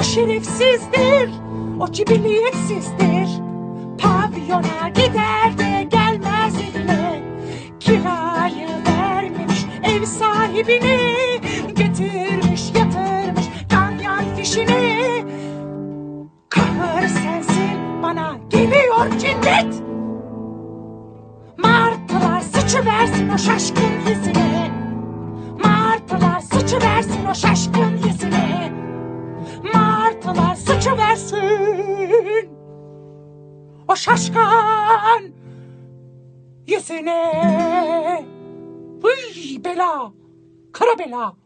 O şerefsizdir, o cibiliyetsizdir. Pavyona gider de gelmez evine Kirayı vermemiş ev sahibine Getirmiş yatırmış ganyan fişini. Kahır sensin bana geliyor cinnet. Martılar sıçıversin o şaşkın yüzüne. Martılar sıçıversin o şaşkın Martılar sıçıversin O şaşkın yüzüne. Hıy bela Kara bela